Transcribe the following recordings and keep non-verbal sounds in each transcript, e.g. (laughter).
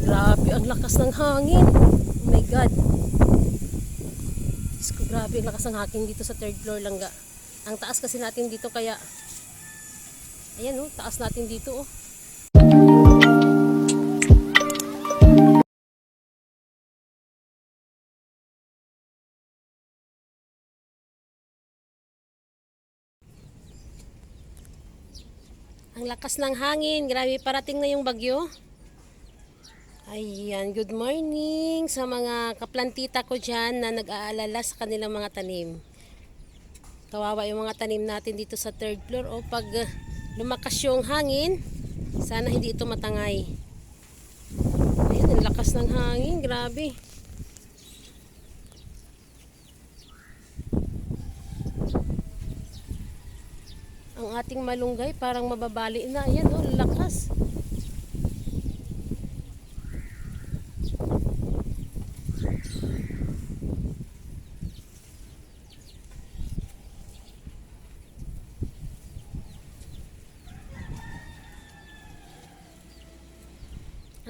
Grabe ang lakas ng hangin. Oh my God. Diyos ko, grabe ang lakas ng hangin dito sa third floor lang ga. Ang taas kasi natin dito kaya, ayan oh, taas natin dito oh. Ang lakas ng hangin. Grabe, parating na yung bagyo. Ayan, good morning sa mga kaplantita ko dyan na nag-aalala sa kanilang mga tanim. Kawawa yung mga tanim natin dito sa third floor. O pag uh, lumakas yung hangin, sana hindi ito matangay. Ayan, ang lakas ng hangin. Grabe. Ang ating malunggay parang mababali na. Ayan, oh, lakas.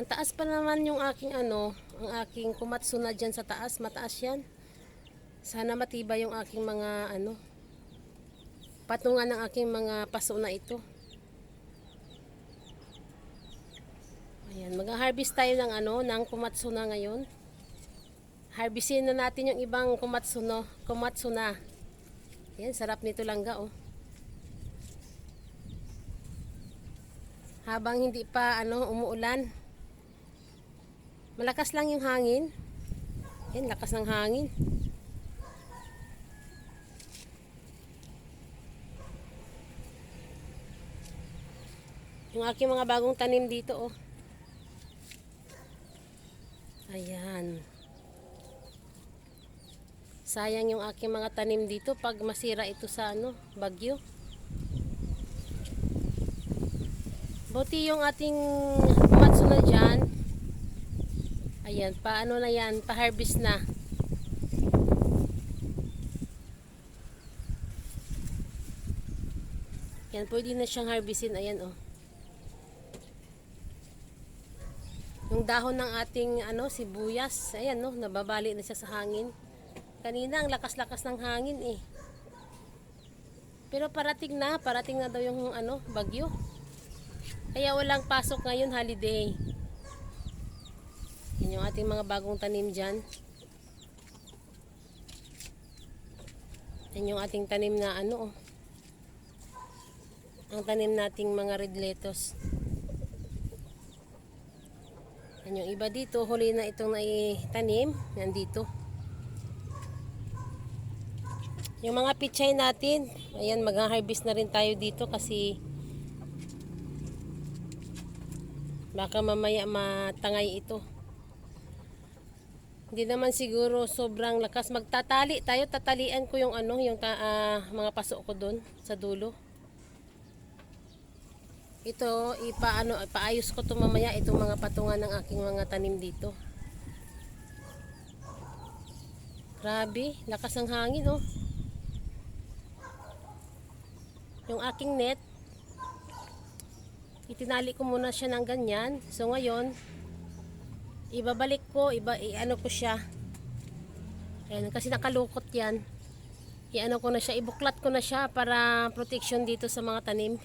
Ang taas pa naman yung aking ano, ang aking kumatsuna dyan sa taas. Mataas yan. Sana matibay yung aking mga ano, patungan ng aking mga paso na ito. Ayan, mag-harvest tayo ng ano, ng kumatsuna ngayon. Harvestin na natin yung ibang kumatsuno, kumatsuna. Ayan, sarap nito langga oh. Habang hindi pa ano, umuulan. Malakas lang yung hangin. Ayan, lakas ng hangin. Yung aking mga bagong tanim dito, oh. Ayan. Sayang yung aking mga tanim dito pag masira ito sa ano, bagyo. Buti yung ating matso na dyan. Ayan, paano na yan, pa-harvest na. Yan, pwede na siyang harvestin. Ayan, oh. Yung dahon ng ating ano, sibuyas, ayan no, nababali na siya sa hangin. Kanina ang lakas-lakas ng hangin eh. Pero parating na, parating na daw yung ano, bagyo. Kaya walang pasok ngayon, holiday. Yan yung ating mga bagong tanim dyan. Yan yung ating tanim na ano oh. Ang tanim nating mga red lettuce. Yan yung iba dito, huli na itong naitanim. Nandito. Yung mga pichay natin, ayan, mag-harvest na rin tayo dito kasi baka mamaya matangay ito. Hindi naman siguro sobrang lakas. Magtatali tayo, tatalian ko yung ano, yung ta, ah, mga paso ko doon sa dulo. Ito, ipaano, ipaayos ko to mamaya itong mga patungan ng aking mga tanim dito. Grabe, lakas ng hangin oh. Yung aking net, itinali ko muna siya ng ganyan. So ngayon, ibabalik ko, iba, i-ano ko siya. Ayan, kasi nakalukot yan. I-ano ko na siya, ibuklat ko na siya para protection dito sa mga tanim.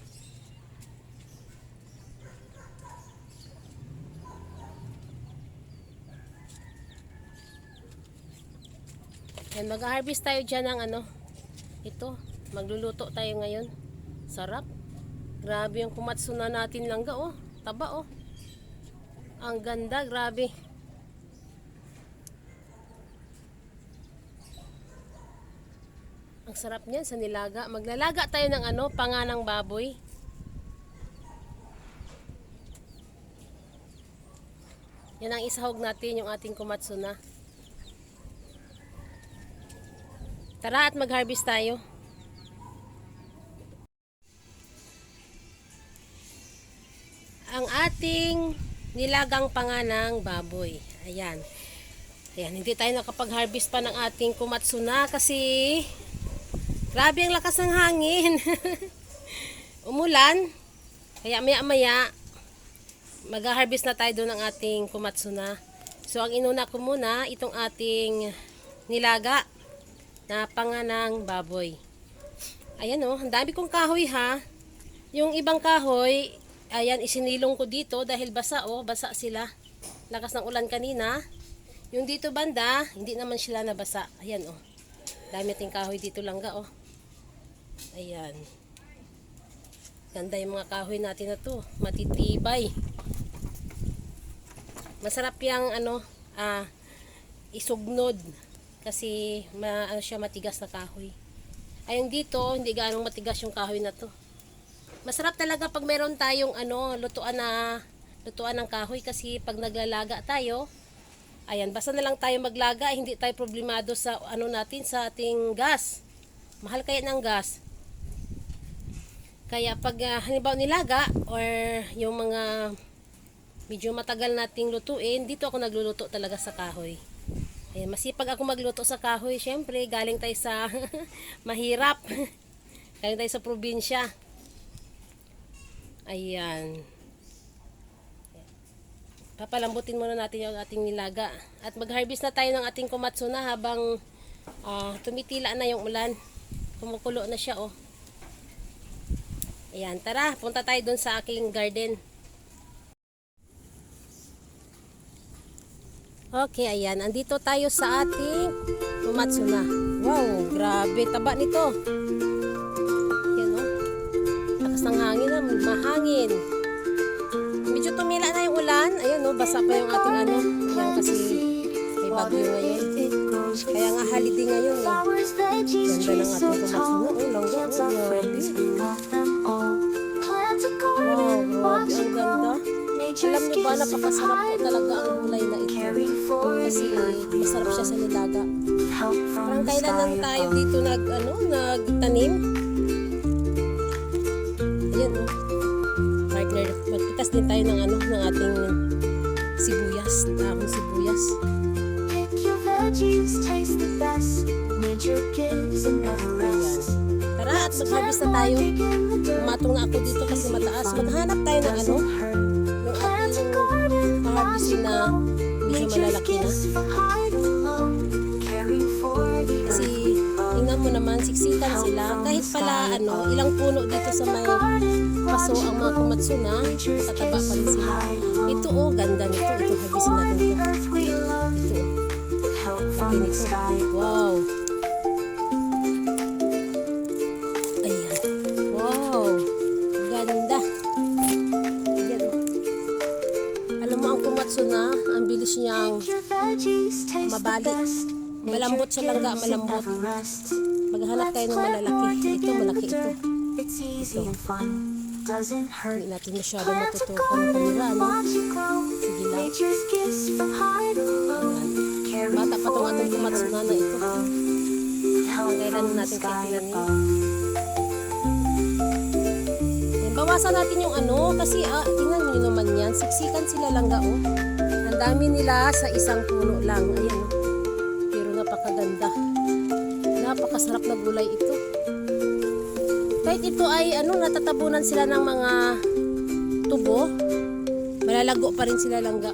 Yan, mag-harvest tayo dyan ng ano, ito, magluluto tayo ngayon. Sarap. Grabe yung kumatsuna natin langga, oh. Taba, oh. Ang ganda, grabe. Ang sarap niyan sa nilaga. Maglalaga tayo ng ano, panganang baboy. Yan ang isahog natin yung ating kumatsuna. Tara at mag-harvest tayo. Ang ating nilagang panganang baboy. Ayan. Ayan, hindi tayo nakapag-harvest pa ng ating kumatsuna kasi grabe ang lakas ng hangin. (laughs) Umulan. Kaya maya-maya mag-harvest na tayo doon ng ating kumatsuna. So, ang inuna ko muna, itong ating nilaga na panganang baboy. Ayan o, ang dami kong kahoy ha. Yung ibang kahoy, ayan, isinilong ko dito dahil basa o, basa sila. Lakas ng ulan kanina. Yung dito banda, hindi naman sila nabasa. Ayan o. Dami ating kahoy dito langga o. Ayan. Ganda yung mga kahoy natin na to. Matitibay. Masarap yung ano, ah, isugnod. Kasi ma, ano siya matigas na kahoy. Ayun dito, hindi gaano matigas yung kahoy na to. Masarap talaga pag meron tayong ano, lutuan na lutuan ng kahoy kasi pag naglalaga tayo, ayan, basta na lang tayo maglaga, hindi tayo problemado sa ano natin sa ating gas. Mahal kaya ng gas. Kaya pag uh, halimbawa nilaga or yung mga medyo matagal nating lutuin, dito ako nagluluto talaga sa kahoy. Ayan, masipag ako magluto sa kahoy. Siyempre, galing tayo sa (laughs) mahirap. galing tayo sa probinsya. Ayan. Papalambutin muna natin yung ating nilaga. At mag-harvest na tayo ng ating kumatsuna habang ah, tumitila na yung ulan. Kumukulo na siya, oh. Ayan, tara, punta tayo dun sa aking garden. Okay, ayan. Andito tayo sa ating umatsuna. Wow, grabe. Taba nito. Hangin na. Mahangin. Medyo tumila na yung ulan. Ayan, oh. Basa pa yung ating ano. Ayan, kasi may bagyo ngayon. Kaya nga holiday ngayon, eh. Ganda ng ating kumatsuna. Oh, langga. Oh, grabe. Wow, grabe. Ang ganda. Alam niyo ba, napakasarap po talaga ang gulay na ito. Kasi masarap siya sa nilaga. Parang kailan lang tayo dito nag, ano, nagtanim. Ayan, oh. Partner, magpitas din tayo ng, ano, ng ating sibuyas, tamang sibuyas. Tara, at mag-harvest na tayo. Matong na ako dito kasi mataas. Maghanap tayo ng ano, yung ating harvest na medyo malalaki na. Naman, siksikan sila. Kahit pala ano, ilang puno dito sa may paso ang mga kumatsuna, tataba pa rin sila. Ito oh, ganda nito. Ito, harvestin natin ito. Ito. Laki nito. Wow. Ayan. Wow. Ganda. Ayan. Alam mo ang ang bilis niyang mabalik. Malambot siya langga, malambot. Maghanap tayo ng malalaki. Ito, malaki ito. Hurt. Hindi natin masyado matutukan ng kamera, no? Sige lang. Bata pa itong ating kumatsuna na ito. Kailan natin titilanin? above. Yan, bawasan natin yung ano, kasi ah, tingnan nyo naman yan, siksikan sila lang ga, oh. Ang dami nila sa isang puno lang, ayan oh. Gulay ito. Kahit ito ay, ano, natatabunan sila ng mga tubo, malalago pa rin sila langga.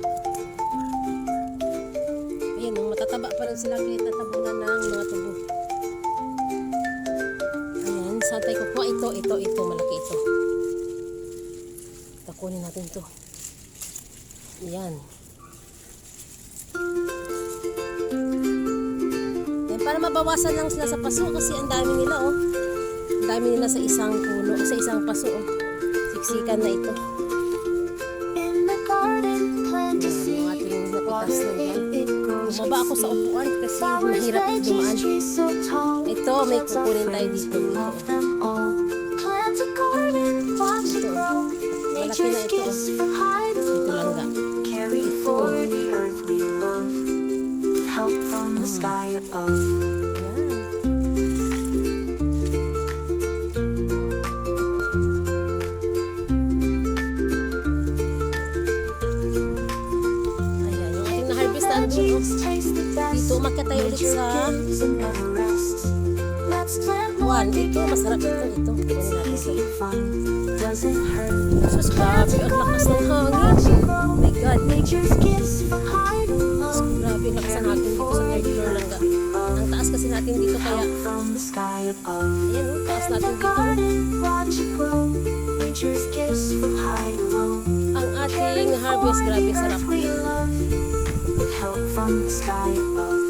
Ayan oh, matataba pa rin sila kahit natabunan ng mga tubo. Ayan, saan tayo kukuha? Ito, ito, ito, malaki ito. Takunin natin to. Ayan. Yan, para mabawasan lang sila sa paso kasi ang dami nila, oh. Ang dami nila sa isang puno, sa isang paso, oh. Siksikan na ito. Bumaba ako sa upuan kasi mahirap dumaan. Ito, may kukunin tayo dito. Ito. Malaki na ito. And never rests. Let's Let's plant more One, ito, masarap ito, ito. Kunin natin hurt. Sus, grabe, ang lakas ng hangin. Oh my God. Ng hangin dito sa third floor lang. Ang taas kasi natin dito, kaya, ayan, oh, taas natin dito. Ang ating harvest, grabe, sarap. help from the sky above.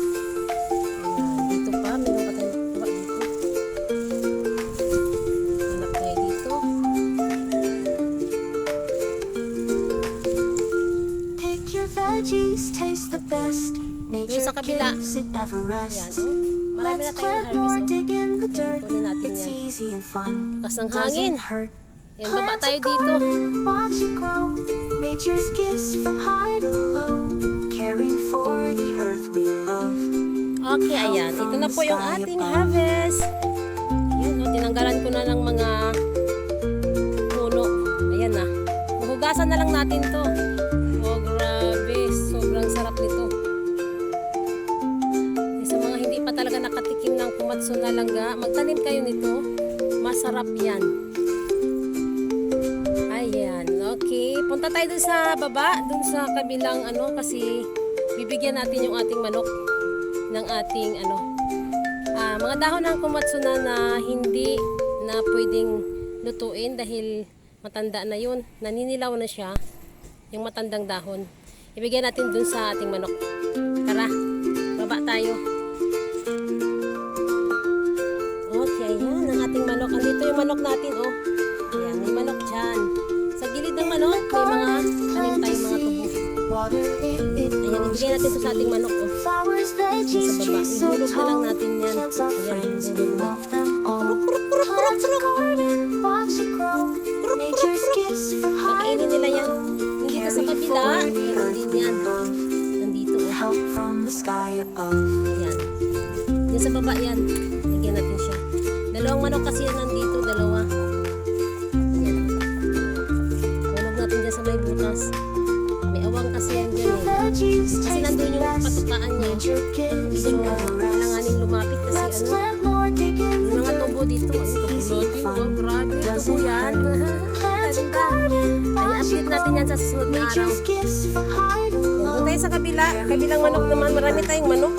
Kabila. Ayan, oh. Marami na Let's tayong harvest, oh. dig in the dirt. Kunin natin It's yan. easy and fun. Lakas ng hangin. Ayan, baba tayo dito. Nature's gifts from high to low. Caring for the earth we love. Okay, ayan. Ito na po yung ating harvest. Ayan, no, tinanggalan ko na ng mga puno. Ayan na. Huhugasan na lang natin to. Kumatsu na langga, magtanim kayo nito. Masarap yan. Ayan, okay. Punta tayo dun sa baba, dun sa kabilang ano, kasi bibigyan natin yung ating manok ng ating ano, ah, mga dahon ng kumatsuna na hindi na pwedeng lutuin dahil matanda na yun. Naninilaw na siya, yung matandang dahon. Ibigay natin dun sa ating manok. Tara, baba tayo. Ayan, ibigay natin sa ating manok, oh. Sa baba. Ihulog na lang natin yan. Ayan, ihulog na. to nila yan. ka sa kabila. earth din yan. Nandito, oh. Help from the sky above. Yan. Sa baba yan. Lagyan natin siya. Dalawang manok kasi yan nandito. Dalawa. Yan. Hulog natin dyan sa may butas. May awang kasi yan dyan eh. Kasi nandun yung best. patukaan niya. Never rests. kailanganin lumapit kasi ano. Yung mga tubo dito. Ay, tubo natin. Oh, grabe. Tubo yan. Plant a garden, Ay, update natin yan sa susunod na araw. Doon low. tayo sa kabila. Kabilang manok naman. Marami tayong manok.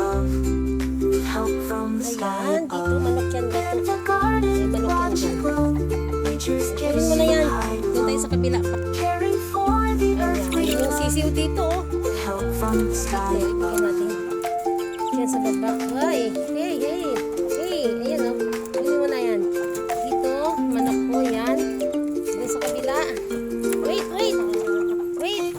Ayan, dito manok yan dito. Plant a garden, May manok yan dyan. Kunin mo na yan. Doon tayo sa kabila. Ayan, ibigay above. natin. Yan sa baba. Ay, hey, hey. Hey, ayan oh. Kunin mo na yan. Dito, manok ko yan. Doon sa kabila. Wait, wait. Wait.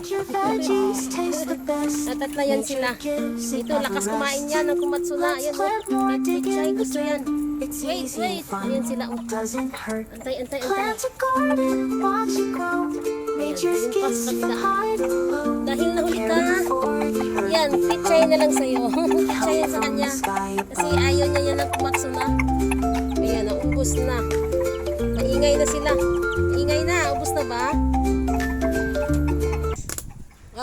Natatla yan sila. Dito, lakas kumain yan ng kumatsuna. Ayan oh. Plant more, Kahit pichay, gusto yan. Wait, wait. Ayan sila oh. Antay, antay, antay. Ayan, yun pa sa kabila. Dahil nahuli ka, yan, pichay na lang sa'yo. (laughs) pichay yan sa kanya. Kasi ayaw niya yan ng kumatsuna. Ayan, naubos na. Maingay na sila. Maingay na, ubos na ba?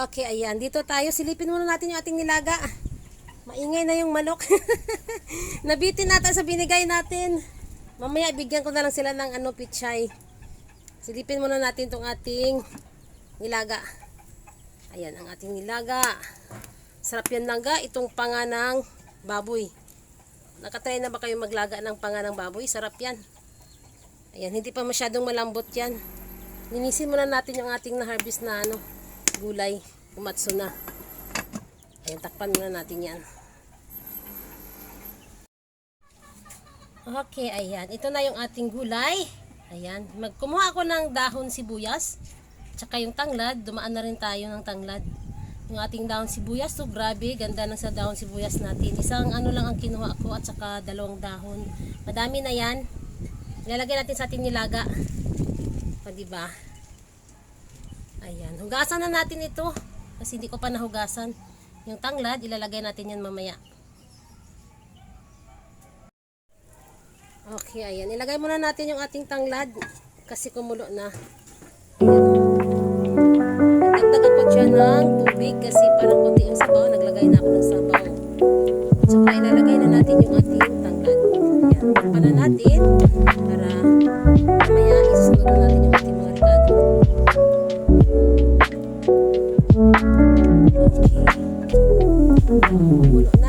Okay, ayan. Dito tayo. Silipin muna natin yung ating nilaga. Maingay na yung manok. (laughs) Nabitin natin sa binigay natin. Mamaya, bigyan ko na lang sila ng ano, pichay. Silipin muna natin tong ating nilaga. Ayan, ang ating nilaga. Sarap yan langga. Itong panga ng baboy. Nakatry na ba kayo maglaga ng panga ng baboy? Sarap yan. Ayan, hindi pa masyadong malambot yan. Linisin muna natin yung ating na-harvest na ano, gulay. Umatso na. Ayan, takpan muna natin yan. Okay, ayan. Ito na yung ating gulay. Ayan. Magkumuha ako ng dahon sibuyas. Tsaka yung tanglad. Dumaan na rin tayo ng tanglad. Yung ating dahon sibuyas. So, grabe. Ganda ng sa dahon sibuyas natin. Isang ano lang ang kinuha ko at saka dalawang dahon. Madami na yan. Ilalagay natin sa ating nilaga. O, diba? Ayan. Hugasan na natin ito. Kasi hindi ko pa nahugasan. Yung tanglad, ilalagay natin yan mamaya. Okay, ayan. Ilagay muna natin yung ating tanglad kasi kumulo na. Nagdagdag ako ng tubig kasi parang konti yung sabaw. Naglagay na ako ng sabaw. At saka ilalagay na natin yung ating tanglad. Ayan. Takpan na natin para mamaya isusunod na natin yung ating mga rekado. Okay. Pulo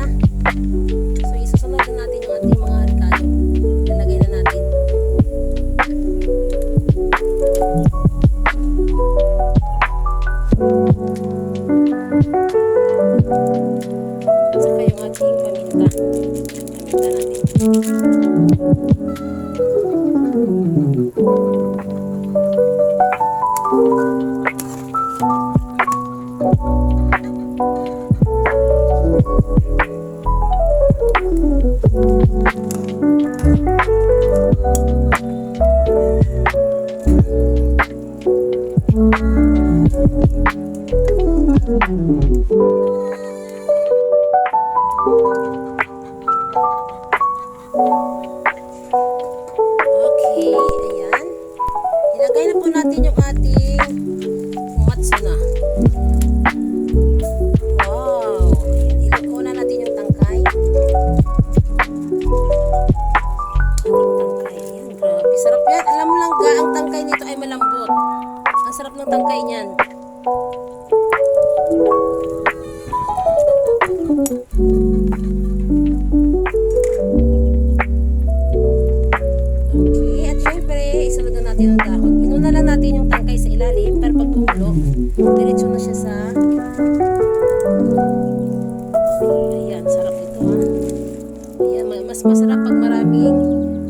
mas masarap pag maraming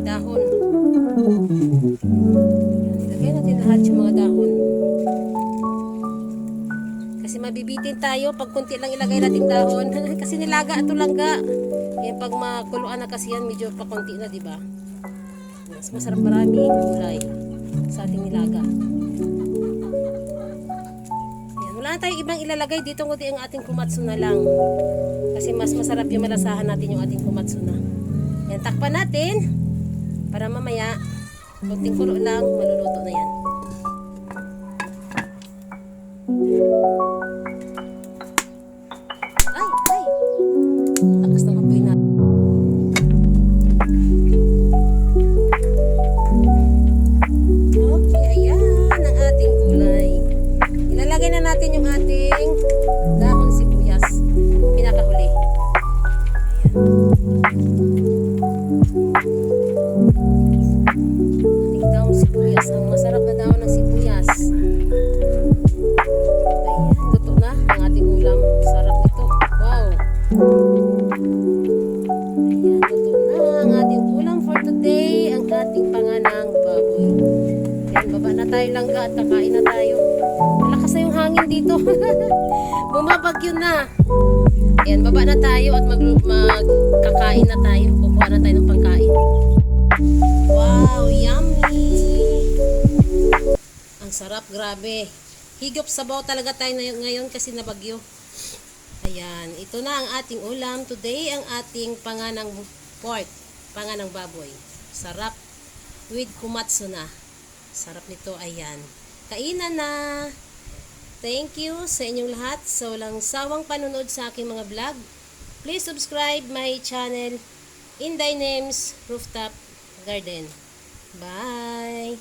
dahon. Ilagay natin lahat yung mga dahon. Kasi mabibitin tayo pag kunti lang ilagay natin dahon. (laughs) kasi nilaga ito langga. Yan pag makuluan na kasi yan, medyo pa konti na, di ba? Mas masarap maraming gulay sa ating nilaga. Ayan, wala na tayong ibang ilalagay dito kundi ang ating kumatsu na lang. Kasi mas masarap yung malasahan natin yung ating kumatsu na. Yan, takpan natin para mamaya kunting kulo lang, maluluto na yan. Ayan, luto na ating ulam for today. Ang ating panganang baboy. Ayan, baba na tayo lang at kakain na tayo. Malakas na yung hangin dito. (laughs) Bumabagyo na. Ayan, baba na tayo at mag, magkakain na tayo. Kukuha tayo ng pangkain. Wow, yummy! Ang sarap, grabe. Higop sabaw talaga tayo ngayon kasi nabagyo. Ayan, ito na ang ating ulam. Today, ang ating panganang pork, panganang baboy. Sarap with kumatsu na. Sarap nito, ayan. Kainan na! Thank you sa inyong lahat sa walang sawang panunod sa aking mga vlog. Please subscribe my channel, Inday Names Rooftop Garden. Bye!